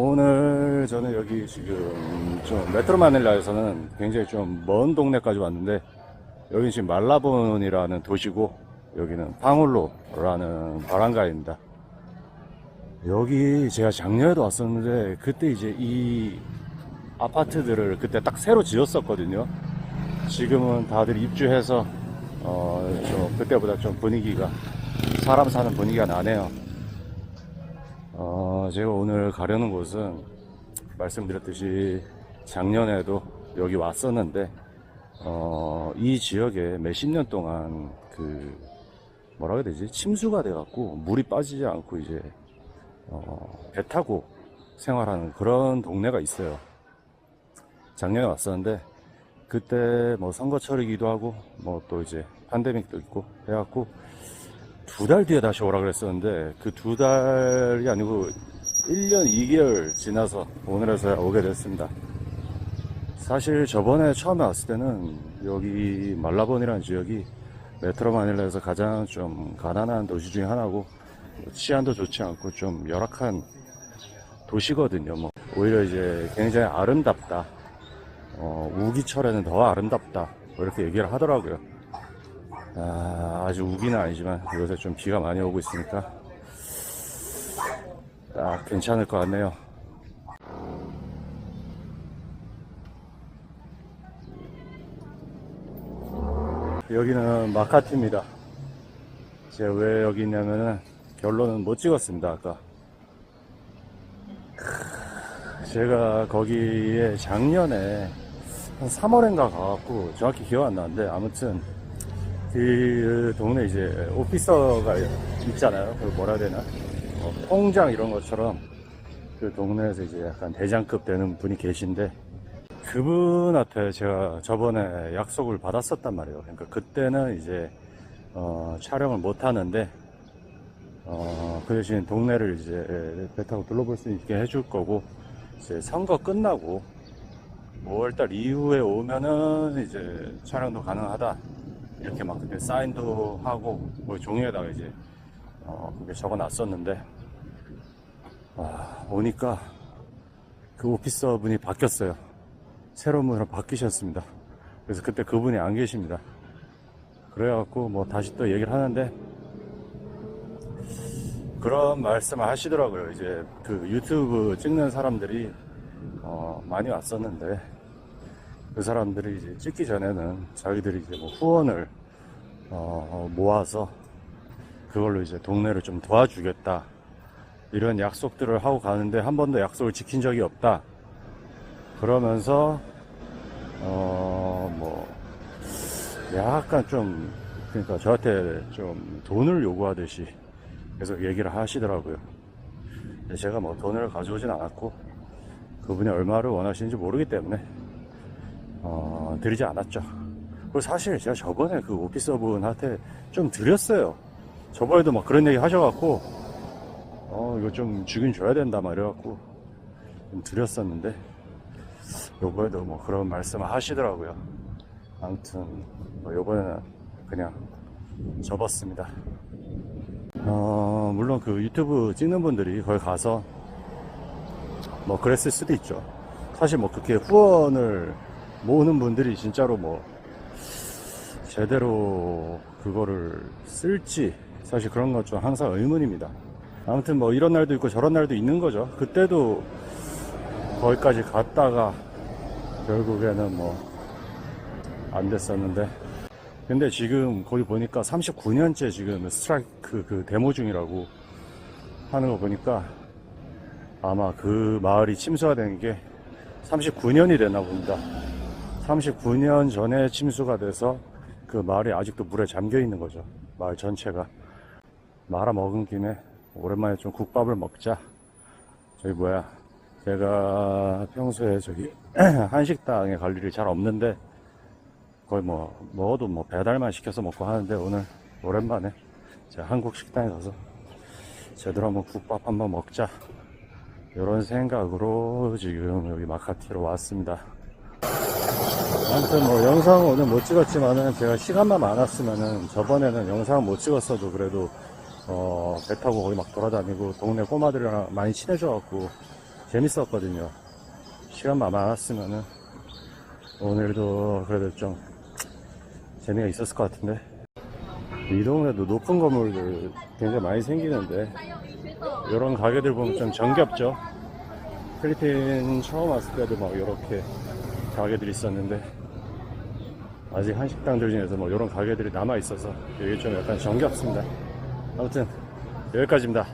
오늘 저는 여기 지금 좀 메트로 마닐라에서는 굉장히 좀 먼 동네까지 왔는데 여기 지금 말라본이라는 도시고 여기는 팡울로라는 바란가입니다. 여기 제가 작년에도 왔었는데 그때 이제 이 아파트들을 그때 딱 새로 지었었거든요. 지금은 다들 입주해서 어, 좀 그때보다 좀 분위기가 사람 사는 분위기가 나네요. 어, 제가 오늘 가려는 곳은 말씀드렸듯이 작년에도 여기 왔었는데 어, 이 지역에 몇십 년 동안 그 뭐라 해야 되지 침수가 돼갖고 물이 빠지지 않고 이제 어, 배 타고 생활하는 그런 동네가 있어요. 작년에 왔었는데 그때 뭐 선거철이기도 하고 뭐 또 이제 팬데믹도 있고 해갖고 두 달 뒤에 다시 오라 그랬었는데 그 두 달이 아니고 1년 2개월 지나서 오늘에서야 오게 됐습니다. 사실 저번에 처음에 왔을 때는 여기 말라본이라는 지역이 메트로 마닐라에서 가장 좀 가난한 도시 중에 하나고 치안도 좋지 않고 좀 열악한 도시거든요. 뭐 오히려 이제 굉장히 아름답다. 어, 우기철에는 더 아름답다. 뭐 이렇게 얘기를 하더라고요. 아, 아주 우기는 아니지만 요새 좀 비가 많이 오고 있으니까 딱 괜찮을 것 같네요. 여기는 마카티입니다. 제가 왜 여기 있냐면은 결론은 못 찍었습니다, 아까. 크, 제가 거기에 작년에 한 3월인가 가갖고 정확히 기억 안 나는데 아무튼 그 동네 이제 오피서가 있잖아요. 그 뭐라 해야 되나? 어, 통장 이런 것처럼 그 동네에서 이제 약간 대장급 되는 분이 계신데 그분한테 제가 저번에 약속을 받았었단 말이에요. 그러니까 그때는 이제 어, 촬영을 못 하는데 어, 그 대신 동네를 이제 배 타고 둘러볼 수 있게 해줄 거고 이제 선거 끝나고 5월달 이후에 오면은 이제 촬영도 가능하다 이렇게 막 그때 사인도 하고 뭐 종이에다가 이제 어, 그게 적어놨었는데 와, 오니까 그 오피서 분이 바뀌었어요. 새로운 분으로 바뀌셨습니다. 그래서 그때 그분이 안 계십니다. 그래갖고 뭐 다시 또 얘기를 하는데 그런 말씀을 하시더라고요. 이제 그 유튜브 찍는 사람들이 어, 많이 왔었는데 그 사람들이 이제 찍기 전에는 자기들이 이제 뭐 후원을 어, 모아서 그걸로 이제 동네를 좀 도와주겠다 이런 약속들을 하고 가는데 한 번도 약속을 지킨 적이 없다. 그러면서 어 뭐 약간 좀 그러니까 저한테 좀 돈을 요구하듯이 계속 얘기를 하시더라고요. 제가 뭐 돈을 가져오진 않았고 그분이 얼마를 원하시는지 모르기 때문에 어, 드리지 않았죠. 그리고 사실 제가 저번에 그 오피서 분한테 좀 드렸어요. 저번에도 막 그런 얘기 하셔갖고 어 이거 좀 주긴 줘야 된다 막 이래갖고 좀 드렸었는데 요번에도 뭐 그런 말씀을 하시더라고요. 아무튼 뭐 요번에는 그냥 접었습니다. 어, 물론 그 유튜브 찍는 분들이 거기 가서 뭐 그랬을 수도 있죠. 사실 뭐 그렇게 후원을 모으는 분들이 진짜로 뭐 제대로 그거를 쓸지 사실 그런 것 좀 항상 의문입니다. 아무튼 뭐 이런 날도 있고 저런 날도 있는 거죠. 그때도 거기까지 갔다가 결국에는 뭐 안 됐었는데 근데 지금 거기 보니까 39년째 지금 스트라이크 그 데모 중이라고 하는 거 보니까 아마 그 마을이 침수가 된 게 39년이 됐나 봅니다. 39년 전에 침수가 돼서 그 마을이 아직도 물에 잠겨 있는 거죠. 마을 전체가. 말아 먹은 김에 오랜만에 좀 국밥을 먹자. 저기 뭐야. 제가 평소에 저기 한식당에 갈 일이 잘 없는데 거의 뭐 먹어도 뭐 배달만 시켜서 먹고 하는데 오늘 오랜만에 제가 한국 식당에 가서 제대로 한번 국밥 한번 먹자 이런 생각으로 지금 여기 마카티로 왔습니다 아무튼 뭐 영상 오늘 못 찍었지만은 제가 시간만 많았으면은 저번에는 영상 못 찍었어도 그래도 어, 배 타고 거기 막 돌아다니고 동네 꼬마들이랑 많이 친해져갖고 재밌었거든요. 시간만 많았으면은 오늘도 그래도 좀 재미가 있었을 것 같은데 이 동네도 높은 건물들 굉장히 많이 생기는데 이런 가게들 보면 좀 정겹죠. 필리핀 처음 왔을 때도 막 이렇게 가게들이 있었는데 아직 한식당들 중에서 뭐 이런 가게들이 남아 있어서 이게 좀 약간 정겹습니다. 아무튼 여기까지입니다.